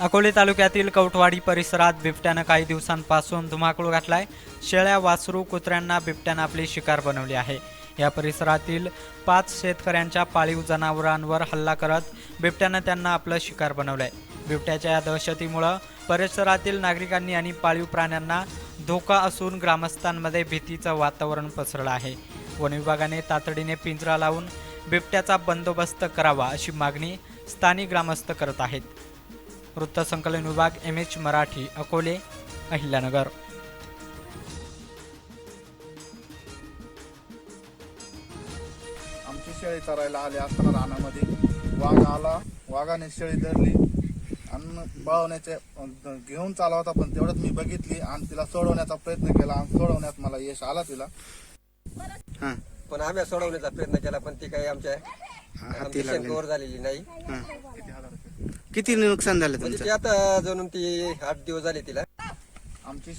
अकोले तालुक्यातील कवठवाडी परिसरात बिबट्यानं काही दिवसांपासून धुमाकूळ घातलाय. शेळ्या वासरू कुत्र्यांना बिबट्यानं आपली शिकार बनवली आहे. या परिसरातील पाच शेतकऱ्यांच्या पाळीव जनावरांवर हल्ला करत बिबट्यानं त्यांना आपलं शिकार बनवलंय. बिबट्याच्या या दहशतीमुळं परिसरातील नागरिकांनी आणि पाळीव प्राण्यांना धोका असून ग्रामस्थांमध्ये भीतीचं वातावरण पसरलं आहे. वन विभागाने तातडीने पिंजरा लावून बिबट्याचा बंदोबस्त करावा अशी मागणी स्थानिक ग्रामस्थ करत आहेत. वृत्तसंकलन विभाग एम एच मराठी अकोले अहिल्यानगर. आमची शेळी चरायला आली असताना रानामध्ये. वाघ आला वाघाने शेळी धरली आणि बळवण्याचे घेऊन चालला होता पण तेवढ्यात मी बघितली आणि तिला सोडवण्याचा प्रयत्न केला आणि सोडवण्यात मला यश आला तिला. हा. पण आम्ही सोडवण्याचा प्रयत्न केला पण ती काही आमच्या हाती झालेली नाही. किती नुकसान झालं म्हणजे तुमचं? ती आता जणून ती आठ दिवस झाले तिला. आमची